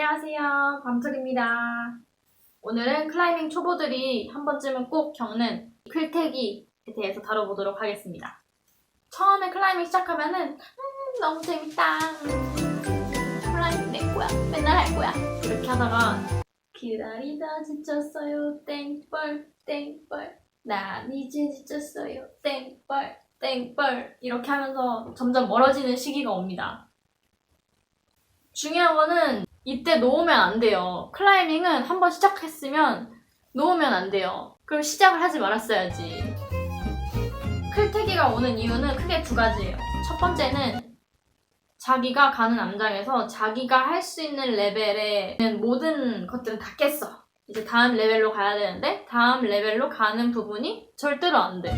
안녕하세요. 밤솔입니다. 오늘은 클라이밍 초보들이 한 번쯤은 꼭 겪는 클태기에 대해서 다뤄보도록 하겠습니다. 처음에 클라이밍 시작하면은 음, 너무 재밌다. 클라이밍 내 거야. 맨날 할 거야. 이렇게 하다가 기다리다 지쳤어요. 땡벌 땡벌 난 이제 지쳤어요. 땡벌 땡벌 이렇게 하면서 점점 멀어지는 시기가 옵니다. 중요한 거는 이때 놓으면 안 돼요. 클라이밍은 한번 시작했으면 놓으면 안 돼요. 그럼 시작을 하지 말았어야지. 클태기가 오는 이유는 크게 두 가지예요. 첫 번째는 자기가 가는 암장에서 자기가 할 수 있는 레벨에 있는 모든 것들은 다 깼어. 이제 다음 레벨로 가야 되는데 다음 레벨로 가는 부분이 절대로 안 돼.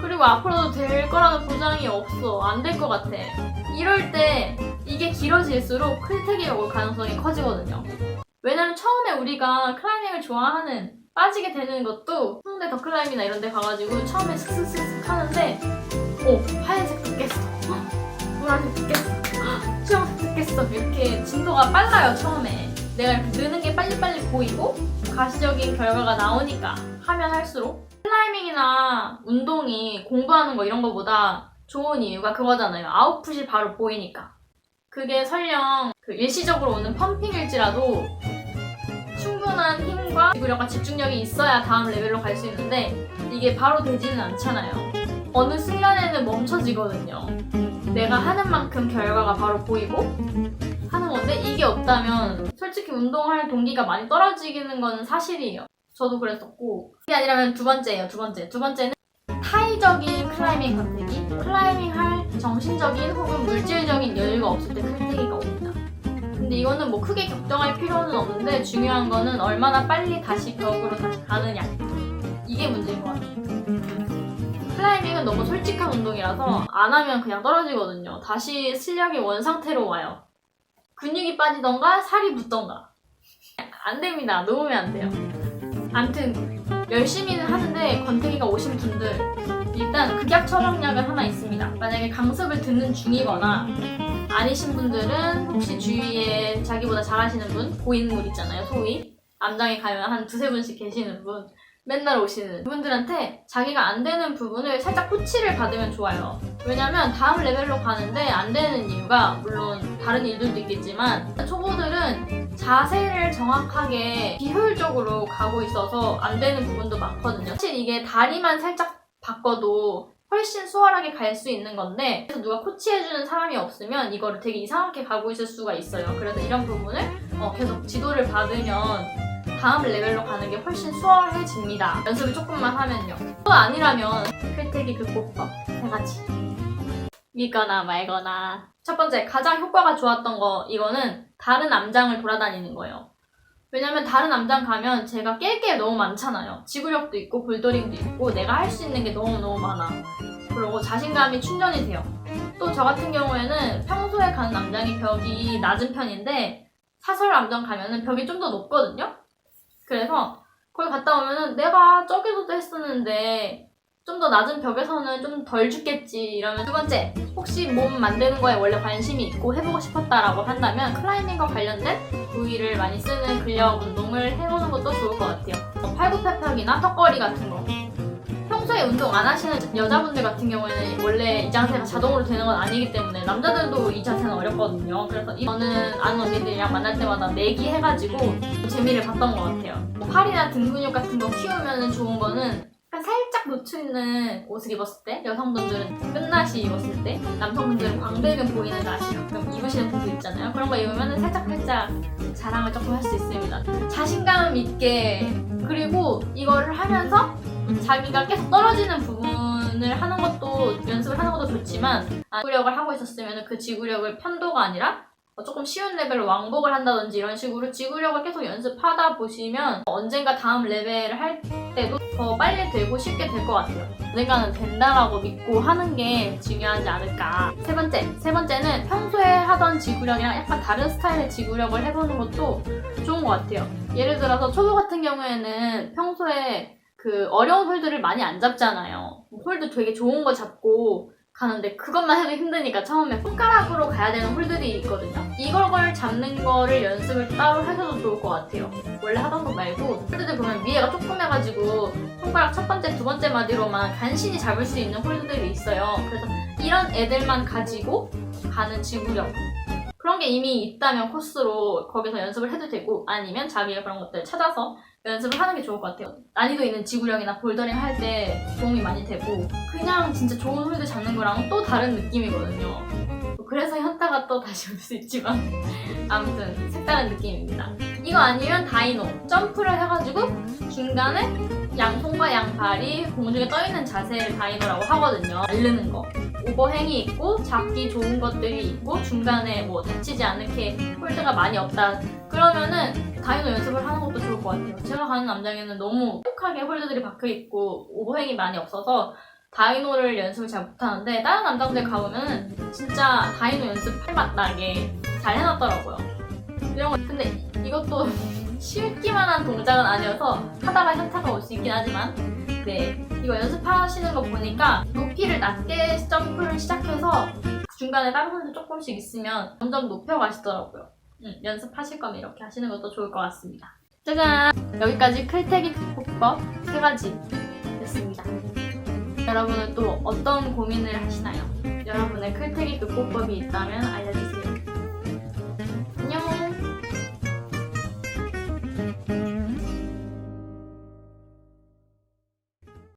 그리고 앞으로도 될 거라는 보장이 없어. 안 될 것 같아. 이럴 때 이게 길어질수록 클태기가 올 가능성이 커지거든요. 왜냐면 처음에 우리가 클라이밍을 좋아하는 빠지게 되는 것도 홍대 더클라임이나 이런 데 가가지고 처음에 슥슥슥슥 하는데 오 헉, 노란색도 깼어. 헉, 주황색도 깼어. 이렇게 진도가 빨라요 처음에. 내가 이렇게 느는 게 빨리빨리 보이고 가시적인 결과가 나오니까 하면 할수록. 클라이밍이나 운동이 공부하는 거 이런 거보다 좋은 이유가 그거잖아요. 아웃풋이 바로 보이니까 그게 설령 그 일시적으로 오는 펌핑일지라도 충분한 힘과 지구력과 집중력이 있어야 다음 레벨로 갈 수 있는데 이게 바로 되지는 않잖아요. 어느 순간에는 멈춰지거든요. 내가 하는 만큼 결과가 바로 보이고 하는 건데 이게 없다면 솔직히 운동할 동기가 많이 떨어지는 거는 사실이에요. 저도 그랬었고 그게 아니라면 두 번째예요. 두 번째. 두 번째는 타이적인 클라이밍 컨택이 클라이밍 할 정신적인 혹은 물질적인 여유가 없을 때 클테기가 옵니다. 근데 이거는 뭐 크게 걱정할 필요는 없는데 중요한 거는 얼마나 빨리 다시 벽으로 다시 가느냐. 이게 문제인 것 같아요. 클라이밍은 너무 솔직한 운동이라서 안 하면 그냥 떨어지거든요. 다시 실력이 원 상태로 와요. 근육이 빠지던가 살이 붙던가. 안 됩니다. 놓으면 안 돼요. 암튼 열심히는 하는데 권태기가 오신 분들 일단 극약 처방약은 하나 있습니다. 만약에 강습을 듣는 중이거나 아니신 분들은 혹시 주위에 자기보다 잘하시는 분, 고인물 있잖아요, 소위. 암장에 가면 한 두세 분씩 계시는 분, 맨날 오시는 분들한테 자기가 안 되는 부분을 살짝 코치를 받으면 좋아요. 왜냐면 다음 레벨로 가는데 안 되는 이유가 물론 다른 일들도 있겠지만 초보들은 자세를 정확하게 비효율적으로 가고 있어서 안 되는 부분도 많거든요. 사실 이게 다리만 살짝 바꿔도 훨씬 수월하게 갈 수 있는 건데 그래서 누가 코치해주는 사람이 없으면 이거를 되게 이상하게 가고 있을 수가 있어요. 그래서 이런 부분을 어, 계속 지도를 받으면 다음 레벨로 가는 게 훨씬 수월해집니다. 연습을 조금만 하면요. 또 아니라면 클태기 극복법 세 가지. 믿거나 말거나. 첫 번째, 가장 효과가 좋았던 거, 이거는 다른 암장을 돌아다니는 거예요. 왜냐면 다른 암장 가면 제가 깰 게 너무 많잖아요. 지구력도 있고, 볼더링도 있고, 내가 할 수 있는 게 너무너무 많아. 그리고 자신감이 충전이 돼요. 또 저 같은 경우에는 평소에 가는 암장이 벽이 낮은 편인데, 사설 암장 가면은 벽이 좀 더 높거든요? 그래서 거기 갔다 오면은 내가 저기서도 했었는데 좀 더 낮은 벽에서는 좀 덜 죽겠지 이러면 두 번째 혹시 몸 만드는 거에 원래 관심이 있고 해보고 싶었다라고 한다면 클라이밍과 관련된 부위를 많이 쓰는 근력 운동을 해보는 것도 좋을 것 같아요. 뭐 팔굽혀펴기나 턱걸이 같은 거. 평소에 운동 안 하시는 여자분들 같은 경우에는 원래 이 자세가 자동으로 되는 건 아니기 때문에 남자들도 이 자세는 어렵거든요. 그래서 이거는 아는 언니들이랑 만날 때마다 내기 해가지고 재미를 봤던 것 같아요. 뭐 팔이나 등 근육 같은 거 키우면 좋은 거는 약간 살 짝 노출있는 옷을 입었을 때 여성분들은 끝나시 입었을 때 남성분들은 광대근 보이는 나시 가끔 입으시는 분들 있잖아요. 그런 거 입으면 살짝 살짝 자랑을 조금 할 수 있습니다. 자신감 있게 그리고 이거를 하면서 자기가 계속 떨어지는 부분을 하는 것도 연습을 하는 것도 좋지만 아, 지구력을 하고 있었으면 그 지구력을 편도가 아니라 어, 조금 쉬운 레벨로 왕복을 한다든지 이런 식으로 지구력을 계속 연습하다 보시면 언젠가 다음 레벨을 할 때도 더 빨리 되고 쉽게 될 것 같아요. 언젠가는 된다라고 믿고 하는 게 중요하지 않을까. 세 번째, 세 번째는 평소에 하던 지구력이랑 약간 다른 스타일의 지구력을 해보는 것도 좋은 것 같아요. 예를 들어서 초보 같은 경우에는 평소에 그 어려운 홀들을 많이 안 잡잖아요. 홀도 되게 좋은 거 잡고 가는데 그것만 해도 힘드니까 처음에 손가락으로 가야 되는 홀들이 있거든요. 이걸 잡는 거를 연습을 따로 하셔도 좋을 것 같아요. 원래 하던 거 말고 홀들 보면 위에가 조그매가지고 손가락 첫 번째, 두 번째 마디로만 간신히 잡을 수 있는 홀들이 있어요. 그래서 이런 애들만 가지고 가는 지구력 그런 게 이미 있다면 코스로 거기서 연습을 해도 되고 아니면 자기가 그런 것들 찾아서 연습을 하는 게 좋을 것 같아요. 난이도 있는 지구력이나 볼더링 할 때 도움이 많이 되고 그냥 진짜 좋은 홀드 잡는 거랑 또 다른 느낌이거든요. 그래서 현타가 또 다시 올 수 있지만 아무튼 색다른 느낌입니다. 이거 아니면 다이노 점프를 해가지고 중간에 양손과 양발이 공중에 떠 있는 자세를 다이노라고 하거든요. 알르는 거. 오버행이 있고 잡기 좋은 것들이 있고 중간에 뭐 다치지 않게 홀드가 많이 없다. 그러면은 다이노 것 같아요. 제가 가는 남장에는 너무 뾰족하게 홀드들이 박혀 있고 오버행이 많이 없어서 다이노를 연습을 잘 못하는데 다른 남자분들 가보면은 진짜 다이노 연습 할맛나게 잘 해놨더라고요. 이런 거 근데 이것도 쉽기만 한 동작은 아니어서 하다가 현타가 올 수 있긴 하지만 네 이거 연습하시는 거 보니까 높이를 낮게 점프를 시작해서 중간에 다른 분들 조금씩 있으면 점점 높여 가시더라고요. 음, 연습하실 거면 이렇게 하시는 것도 좋을 것 같습니다. 짜잔! 여기까지 클태기 극복법 세 가지 됐습니다. 여러분은 또 어떤 고민을 하시나요? 여러분의 클태기 극복법이 있다면 알려주세요.